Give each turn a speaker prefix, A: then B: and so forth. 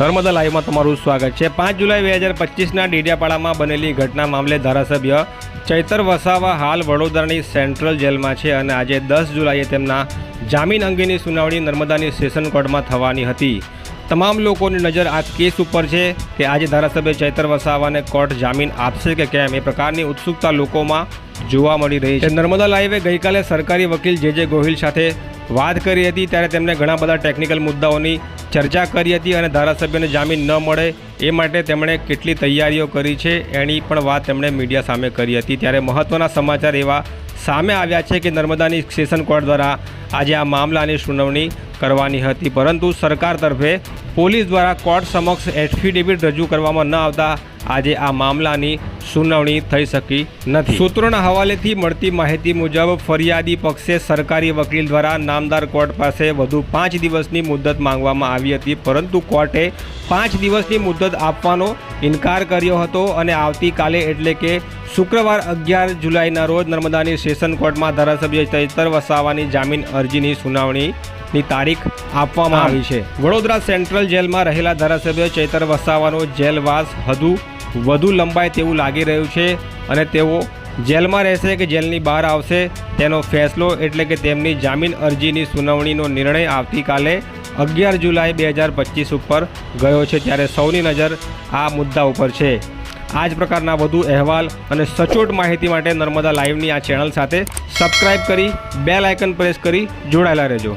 A: નર્મદા લાઈવમાં તમારું સ્વાગત છે. પાંચ જુલાઈ બે હજાર પચીસના ડેડિયાપાડામાં બનેલી ઘટના મામલે ધારાસભ્ય ચૈતર વસાવા હાલ વડોદરાની સેન્ટ્રલ જેલમાં છે અને આજે દસ જુલાઈએ તેમના જામીન અંગેની સુનાવણી નર્મદાની સેશન કોર્ટમાં થવાની હતી. તમામ લોકોની નજર આ કેસ ઉપર છે કે આજે ધારાસભ્ય ચૈતર વસાવાને કોર્ટ જામીન આપશે કે કેમ? એ પ્રકારની ઉત્સુકતા લોકોમાં જોવા મળી રહી છે. નર્મદા લાઈવે ગઈકાલે સરકારી વકીલ જે જે ગોહિલ સાથે વાત કરી હતી ત્યારે તેમણે ઘણા બધા ટેકનિકલ મુદ્દાઓની ચર્ચા કરી હતી અને ધારાસભ્યને જામીન ન મળે એ માટે તેમણે કેટલી તૈયારીઓ કરી છે એની પણ વાત તેમણે મીડિયા સામે કરી હતી. ત્યારે મહત્ત્વના સમાચાર એવા સામે આવ્યા છે કે નર્મદાની સેશન કોર્ટ દ્વારા આજે આ મામલાની સુનાવણી કરવાની હતી. પરંતુ સરકાર તરફે પોલીસ દ્વારા કોર્ટ સમક્ષ એફિડેવિટ રજૂ કરવામાં ન આવતા આજે આ મામલાની સુનાવણી થઈ શકી નથી. સૂત્રોના હવાલેથી મળતી માહિતી મુજબ ફરિયાદી પક્ષે સરકારી વકીલ દ્વારા નામદાર કોર્ટ પાસે વધુ પાંચ દિવસની મુદત માંગવામાં આવી હતી પરંતુ કોર્ટે પાંચ દિવસની મુદત આપવાનો ઇનકાર કર્યો હતો અને આવતીકાલે એટલે કે શુક્રવાર અગિયાર જુલાઈના રોજ નર્મદાની સેશન કોર્ટમાં ધારાસભ્ય ચૈતર વસાવાની જામીન અરજીની સુનાવણીની તારીખ આપવામાં આવી છે. વડોદરા સેન્ટ્રલ જેલમાં રહેલા ધારાસભ્ય ચૈતર વસાવાનો જેલવાસ હજુ વધુ લંબાય તેવું લાગી રહ્યું છે અને તેઓ જેલમાં રહેશે કે જેલની બહાર આવશે તેનો ફેસલો એટલે કે તેમની જામીન અરજીની સુનાવણીનો નિર્ણય આવતીકાલે અગિયાર જુલાઈ બે હજાર પચીસ ઉપર ગયો છે ત્યારે સૌની નજર આ મુદ્દા ઉપર છે. આ જ પ્રકારના વધુ અહેવાલ અને સચોટ માહિતી માટે નર્મદા લાઈવની આ ચેનલ સાથે સબસ્ક્રાઇબ કરી બેલ આઇકન પ્રેસ કરી જોડાયેલા રહેજો.